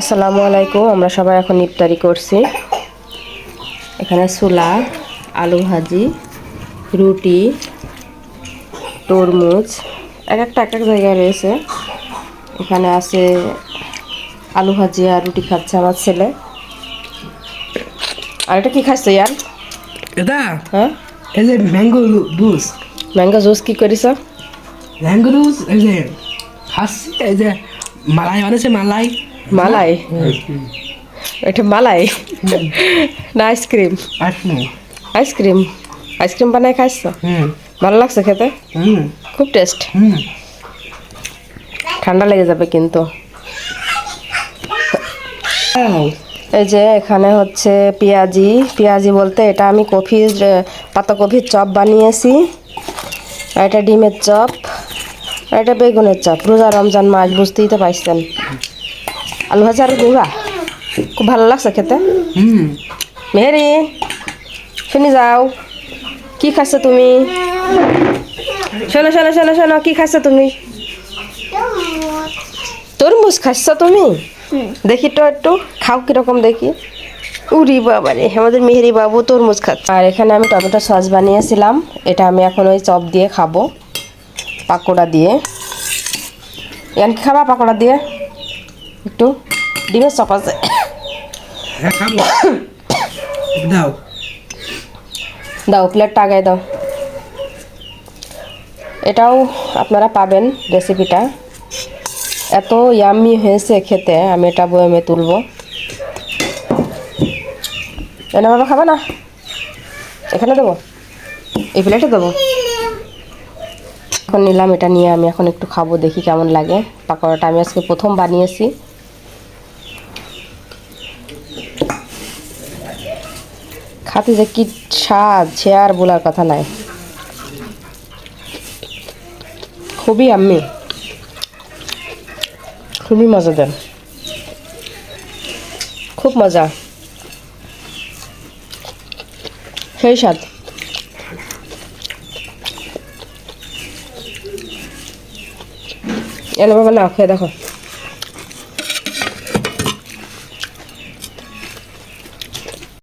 আসসালামু আলাইকুম আমরা সবাই এখন ইফতারি করছি। এখানে ছোলা আলু ভাজি রুটি তরমুজ এক একটা এক এক জায়গায় রয়েছে। এখানে আছে আলু ভাজি আর রুটি খাচ্ছে আমার ছেলে। আর এটা কি খাচ্ছে ইয়ার এটা? হ্যাঁ? এই যে ম্যাঙ্গো জুস। ম্যাঙ্গো জুস কি করিস? ম্যাঙ্গো জুস এই যে খাচ্ছি এই যে মালাই বানিয়েছে মালাই। মালাই। এটা মালাই। না আইসক্রিম আইসক্রিম আইসক্রিম বানাই খাইছ? ভালো লাগছে খেতে? খুব টেস্ট ঠান্ডা লেগে যাবে কিন্তু। এই যে এখানে হচ্ছে পেঁয়াজি। পেঁয়াজি বলতে এটা আমি কফির পাতাকপির চপ বানিয়েছি। এটা ডিমের চপ। এটা বেগুনের চপ। রোজা রমজান মাছ বুঝতেই তো পাইছেন। আলু ভাজা আর গুঁড়া। খুব ভালো লাগছে খেতে। মেহেরি শুনি যাও। কি খাচ্ছ তুমি? শোনো শোনো শোনো শোনো কি খাচ্ছ তুমি? তরমুজ খাচ্ছ তুমি? দেখি তো একটু খাও কীরকম দেখি। উরি বাবা রে আমাদের মেহেরি বাবু তরমুজ খাচ্ছে আর এখানে আমি টমেটো সস বানিয়েছিলাম এটা আমি এখন ওই চপ দিয়ে খাব পাকোড়া দিয়ে। কি খাবা পাকোড়া দিয়ে? একটু ডিমের চপ আছে। দাও। দাও প্লেটটা আগায় দাও। এটাও আপনারা পাবেন রেসিপিটা এত ইয়াম্মি হয়েছে খেতে আমি এটা বয়মে তুলব। এনে বাবা খাবে না? এখানে দেবো? এই প্লেটে দেবো? এখন নিলাম এটা নিয়ে আমি এখন একটু খাব দেখি কেমন লাগে। পাকোড়াটা আমি আজকে প্রথম বানিয়েছি। খাতে যে কি স্বাদ? সে আর বলার কথা নাই। খুবই আম্মি। খুবই মজাদার। খুব মজা। সেই স্বাদ। এনে বাবা না খেয়ে দেখো।